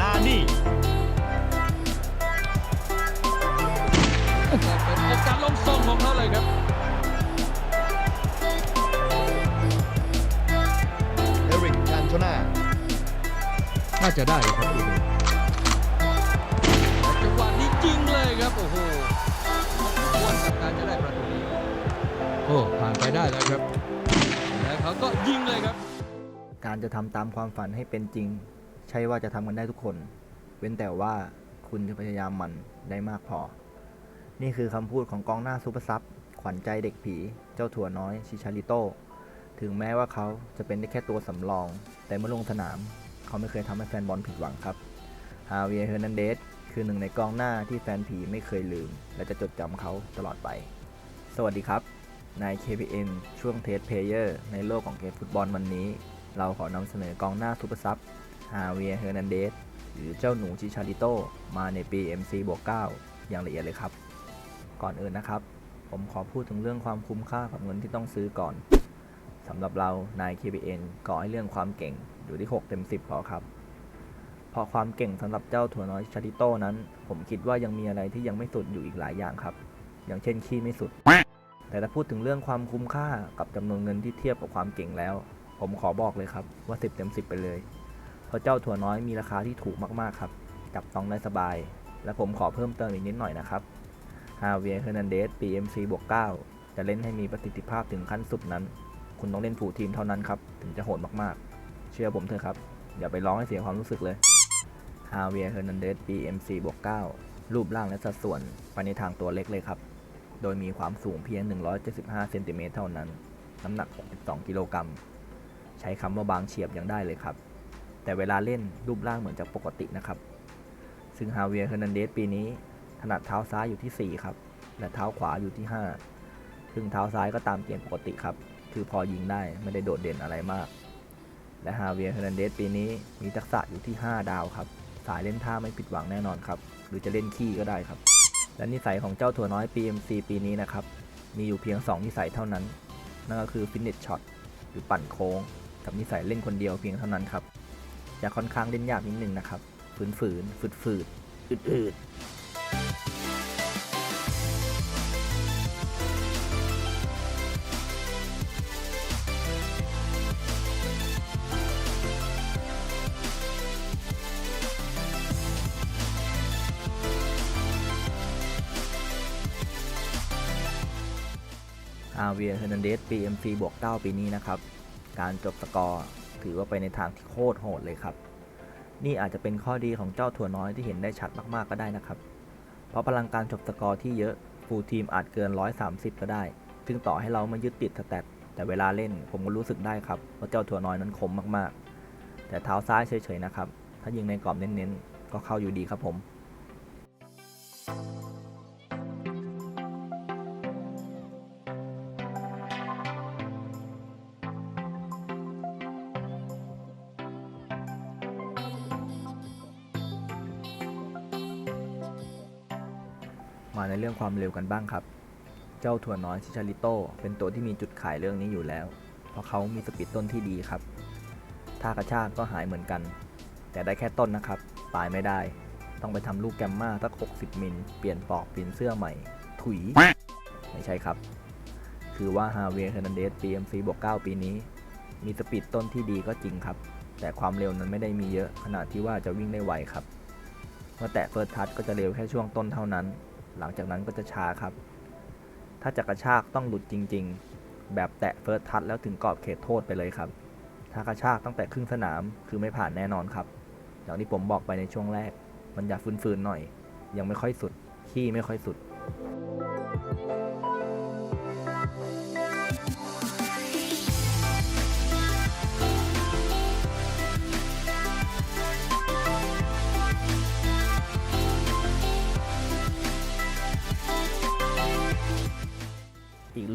นานี่เป็นโอกาสลงส่งของเขาเลยครับเอริกคันโทนาน่าจะได้ครับดูดูจังหวะนี้ยิงเลยครับ โอ้โหควรกับการจะได้ประตูนี้โอ้ผ่านไปได้แล้วครับ แล้วเขาก็ยิงเลยครับ การจะทำตามความฝันให้เป็นจริง ใช่ว่าจะทำกันได้ทุกคน เว้นแต่ว่าคุณจะพยายามมันได้มากพอ นี่คือคำพูดของกองหน้าซูเปอร์ซับขวัญใจเด็กผี เจ้าถั่วน้อยชิชาริโต ถึงแม้ว่าเขาจะเป็นได้แค่ตัวสำรอง แต่เมื่อลงสนาม เขาไม่เคยทำให้แฟนบอลผิดหวังครับฮาเวียร์เฮอร์นันเดสคือหนึ่งในกองหน้าที่แฟนผีไม่เคยลืม และจะจดจำเขาตลอดไป สวัสดีครับใน KPN ช่วงเทสเพลเยอร์ในโลกของเกมฟุตบอลวันนี้ เราขอนำเสนอกองหน้าซูเปอร์ซับฮาเวียเฮอร์นันเดสหรือเจ้าหนูชิชาริโตมาในปี MC บวก9อย่างละเอียดเลยครับ ก่อนอื่นนะครับ ผมขอพูดถึงเรื่องความคุ้มค่ากับเงินที่ต้องซื้อก่อนสำหรับเรานาย KPN ก่อให้เรื่องความเก่งอยู่ที่ 6 เต็ม 10พอครับเพอความเก่งสำหรับเจ้าถั่วน้อยชาริโตนั้น ผมคิดว่ายังมีอะไรที่ยังไม่สุดอยู่อีกหลายอย่างครับ อย่างเช่นขี้ไม่สุด แต่ถ้าพูดถึงเรื่องความคุ้มค่ากับจำนวนเงินที่เทียบกับความเก่งแล้ว ผมขอบอกเลยครับว่า 10 เต็ม 10 ไปเลย เพราะเจ้าถั่วน้อยมีราคาที่ถูกมากๆครับจับต้องได้สบาย และผมขอเพิ่มเติมอีกนิดหน่อยนะครับฮาเวียเฮอร์นันเดส PMC บวก9จะเล่นให้มีประสิทธิภาพถึงขั้นสุดนั้น คุณต้องเล่นผูทีมเท่านั้นครับ ถึงจะโหดมากๆ เชื่อผมเถอะครับ อย่าไปร้องให้เสียความรู้สึกเลยฮาเวียเฮอร์นันเดส PMC บวก9รูปร่างและสัดส่วนไปในทางตัวเล็กเลยครับ โดยมีความสูงเพียง 175 เซนติเมตรเท่านั้น น้ำหนัก 62 กิโลกรัม ใช้คำว่าบางเฉียบยังได้เลยครับ แต่เวลาเล่นรูปร่างเหมือนจะปกตินะครับ ซึ่งฮาเวียร์เฮอร์นันเดสปีนี้ ถนัดเท้าซ้ายอยู่ที่ 4 ครับ และเท้าขวาอยู่ที่ 5 ซึ่งเท้าซ้ายก็ตามเกณฑ์ปกติครับ คือพอยิงได้ไม่ได้โดดเด่นอะไรมาก และฮาเวียร์เฮอร์นันเดสปีนี้มีทักษะอยู่ที่ 5 ดาวครับ สายเล่นท่าไม่ผิดหวังแน่นอนครับ หรือจะเล่นขี้ก็ได้ครับ และนิสัยของเจ้าถั่วน้อย PMC ปีนี้นะครับ มีอยู่เพียง 2 นิสัยเท่านั้น นั่นก็คือฟินเน s ช็อตหรือปั่นโค้ง กับนิสัยเล่นคนเดียวเพียงเท่านั้นครับจะค่อนข้างเล่นยากนิดนึงนะครับ ฝืนฝืนฝืดฝืดอืดอืดอาเวียเฮอร์นันเดส PMC บวก 9 ปีนี้นะครับ การจบสกอร์ถือว่าไปในทางที่โคตรโหดเลยครับ นี่อาจจะเป็นข้อดีของเจ้าถั่วน้อยที่เห็นได้ชัดมากๆก็ได้นะครับ เพราะพลังการจบสกอร์ที่เยอะฟูลทีมอาจเกิน 130 ก็ได้ ซึ่งต่อให้เรามายึดติดสแตทแต่เวลาเล่นผมก็รู้สึกได้ครับว่าเจ้าถั่วน้อยนั้นคมมากๆ แต่เท้าซ้ายเฉยๆนะครับ ถ้ายิงในกรอบเน้นๆ ก็เข้าอยู่ดีครับผม มาในเรื่องความเร็วกันบ้างครับ เจ้าถั่วน้อยชิชาริโตเป็นตัวที่มีจุดขายเรื่องนี้อยู่แล้ว เพราะเขามีสปีดต้นที่ดีครับท่ากระชากก็หายเหมือนกัน แต่ได้แค่ต้นนะครับ ปลายไม่ได้ ต้องไปทำลูกแกมมาสัก 60 มิล เปลี่ยนปอกเปลี่ยนเสื้อใหม่ ถุย ไม่ใช่ครับ คือว่าฮาเวียร์เฮนันเดส PMC บวก9ปีนี้ มีสปีดต้นที่ดีก็จริงครับ แต่ความเร็วนั้นไม่ได้มีเยอะขนาดที่ว่าจะวิ่งได้ไวครับเมื่อแตะเฟิร์สทัชก็จะเร็วแค่ช่วงต้นเท่านั้น หลังจากนั้นก็จะช้าครับ ถ้าจะกระชากต้องหลุดจริง ๆ แบบแตะเฟิร์สทัชแล้วถึงกรอบเขตโทษไปเลยครับ ถ้ากระชากตั้งแต่ครึ่งสนามคือไม่ผ่านแน่นอนครับ อย่างที่ผมบอกไปในช่วงแรก มันอยากฟื้นๆหน่อย ยังไม่ค่อยสุด ขี้ไม่ค่อยสุด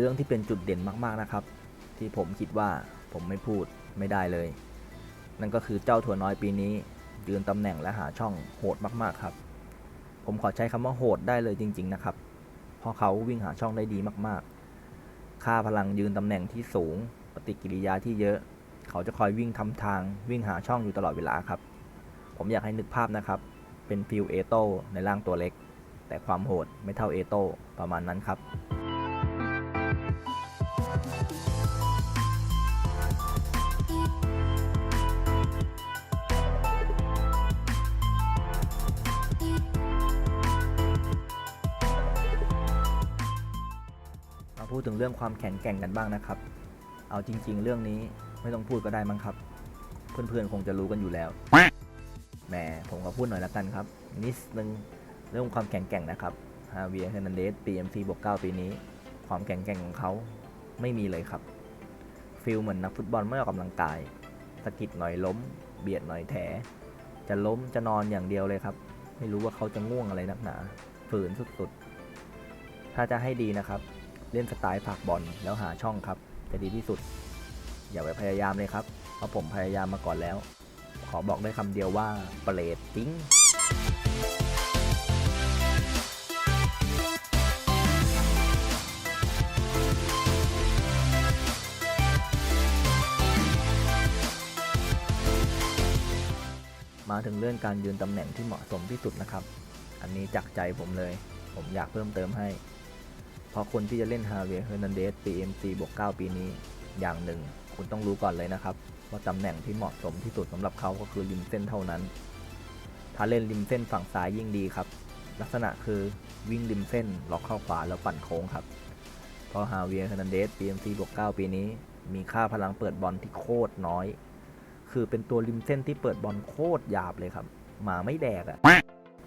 รื่องที่เป็นจุดเด่นมากๆนะครับ ที่ผมคิดว่าผมไม่พูดไม่ได้เลย นั่นก็คือเจ้าถั่วน้อยปีนี้ ยืนตำแหน่งและหาช่องโหดมากๆครับ ผมขอใช้คำว่าโหดได้เลยจริง ๆ นะครับ เพราะเขาวิ่งหาช่องได้ดีมากๆ ค่าพลังยืนตำแหน่งที่สูง ปฏิกิริยาที่เยอะ เขาจะคอยวิ่งทำทาง วิ่งหาช่องอยู่ตลอดเวลาครับ ผมอยากให้นึกภาพนะครับ เป็นฟิลเอโตในร่างตัวเล็ก แต่ความโหดไม่เท่าเอโตประมาณนั้นครับ มาพูดถึงเรื่องความแข็งแกร่งกันบ้างนะครับ เอาจริง ๆ เรื่องนี้ไม่ต้องพูดก็ได้มั้งครับ เพื่อนๆคงจะรู้กันอยู่แล้วแหมผมก็พูดหน่อยละกันครับนิดนึงเรื่องความแข็งแกร่งนะครับฮาเวียร์เฮนันเดส PMC บวก9ปีนี้ ความแข็งแกร่งของเขาไม่มีเลยครับฟิลเหมือนนักฟุตบอลไม่ออกกำลังกายสะกิดหน่อยล้ม เบียดหน่อยแถ จะล้มจะนอนอย่างเดียวเลยครับ ไม่รู้ว่าเขาจะง่วงอะไรนักหนา ฝืนสุดๆ ถ้าจะให้ดีนะครับ เล่นสไตล์ผักบอลแล้วหาช่องครับ จะดีที่สุด อย่าไปพยายามเลยครับเพราะผมพยายามมาก่อนแล้ว ขอบอกได้คำเดียวว่าเปรตติ้งาถึงเรื่องการยืนตำแหน่งที่เหมาะสมที่สุดนะครับ อันนี้จากใจผมเลย ผมอยากเพิ่มเติมให้ เพราะคนที่จะเล่นฮาเวียเฮอร์นันเดส PMC บวก9ปีนี้อย่างหนึ่ง คุณต้องรู้ก่อนเลยนะครับว่าตำแหน่งที่เหมาะสมที่สุดสำหรับเขาก็คือริมเส้นเท่านั้น ถ้าเล่นริมเส้นฝั่งซ้ายยิ่งดีครับ ลักษณะคือวิ่งริมเส้นล็อกเข้าขวาแล้วปั่นโค้งครับเพราะฮาเวียเฮอร์นันเดส PMC บวก9ปีนี้ มีค่าพลังเปิดบอลที่โคตรน้อย คือเป็นตัวริมเส้นที่เปิดบอลโคตรหยาบเลยครับ หมาไม่แดกอะ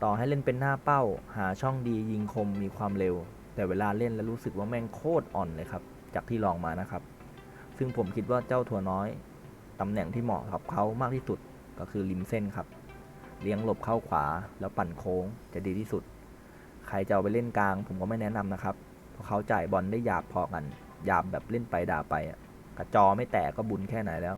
ต่อให้เล่นเป็นหน้าเป้า หาช่องดียิงคมมีความเร็ว แต่เวลาเล่นแล้วรู้สึกว่าแม่งโคตรอ่อนเลยครับ จากที่ลองมานะครับ ซึ่งผมคิดว่าเจ้าถั่วน้อยตำแหน่งที่เหมาะกับเขามากที่สุดก็คือริมเส้นครับ เลี้ยงหลบเข้าขวาแล้วปั่นโค้งจะดีที่สุด ใครจะเอาไปเล่นกลาง ผมก็ไม่แนะนำนะครับ เพราะเขาจ่ายบอลได้หยาบพอกันหยาบแบบเล่นไปด่าไปกระจอไม่แตกก็บุญแค่ไหนแล้ว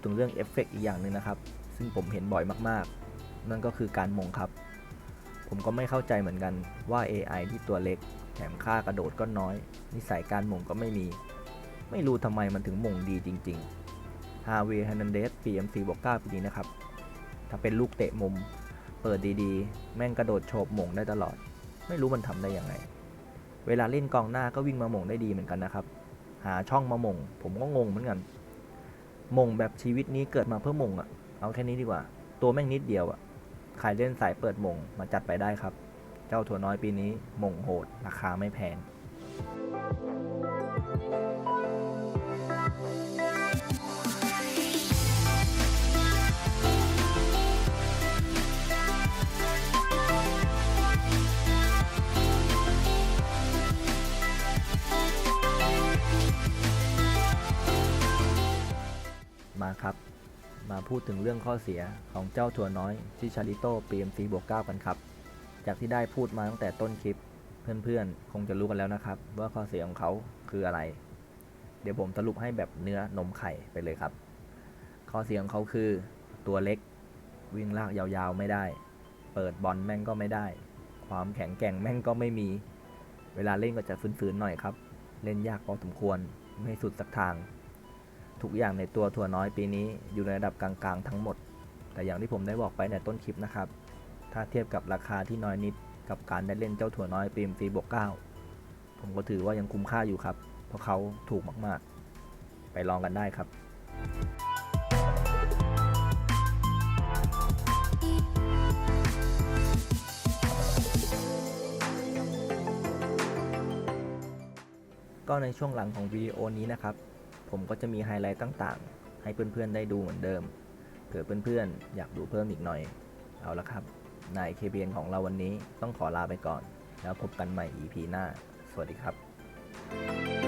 ดถึงเรื่องเอฟเฟกต์อีกอย่างหนึ่งนะครับ ซึ่งผมเห็นบ่อยมากๆ นั่นก็คือการมงครับ ผมก็ไม่เข้าใจเหมือนกันว่า AI ที่ตัวเล็กแถมค่ากระโดดก็น้อย นิสัยการมงก็ไม่มี ไม่รู้ทำไมมันถึงมงดีจริงๆฮาเวย์ฮันนันเดส PMC บอก9ปีนี้นะครับ ถ้าเป็นลูกเตะมุม เปิดดีๆ แม่งกระโดดโฉบมงได้ตลอด ไม่รู้มันทำได้ยังไง เวลาเล่นกองหน้าก็วิ่งมามงได้ดีเหมือนกันนะครับ หาช่องมามง ผมก็งงเหมือนกัน มงแบบชีวิตนี้เกิดมาเพื่อมงอะเอาแค่นี้ดีกว่า ตัวแม่งนิดเดียวอะใครเล่นสายเปิดมงมาจัดไปได้ครับ เจ้าถั่วน้อยปีนี้มงโหด ราคาไม่แพง พูดถึงเรื่องข้อเสียของเจ้าถั่วน้อยชิชาริโต้ PMC บวก9กันครับ จากที่ได้พูดมาตั้งแต่ต้นคลิป เพื่อนๆ คงจะรู้กันแล้วนะครับ ว่าข้อเสียของเขาคืออะไร เดี๋ยวผมสรุปให้แบบเนื้อนมไข่ไปเลยครับ ข้อเสียของเขาคือตัวเล็ก วิ่งลากยาวๆไม่ได้ เปิดบอลแม่งก็ไม่ได้ ความแข็งแกร่งแม่งก็ไม่มี เวลาเล่นก็จะฝืนๆหน่อยครับ เล่นยากพอสมควรไม่สุดสักทาง ทุกอย่างในตัวถั่วน้อยปีนี้อยู่ในระดับกลางๆทั้งหมด แต่อย่างที่ผมได้บอกไปในต้นคลิปนะครับ ถ้าเทียบกับราคาที่น้อยนิดกับการได้เล่นเจ้าถั่วน้อยปีมซีบวก9ผมก็ถือว่ายังคุ้มค่าอยู่ครับ เพราะเขาถูกมากๆ ไปลองกันได้ครับก็ในช่วงหลังของวิดีโอนี้นะครับ ผมก็จะมีไฮไลท์ต่างๆ ให้เพื่อนๆได้ดูเหมือนเดิม เผื่อเพื่อนๆ อยากดูเพิ่มอีกหน่อย เอาละครับใน KBN ของเราวันนี้ต้องขอลาไปก่อน แล้วพบกันใหม่ EP หน้า สวัสดีครับ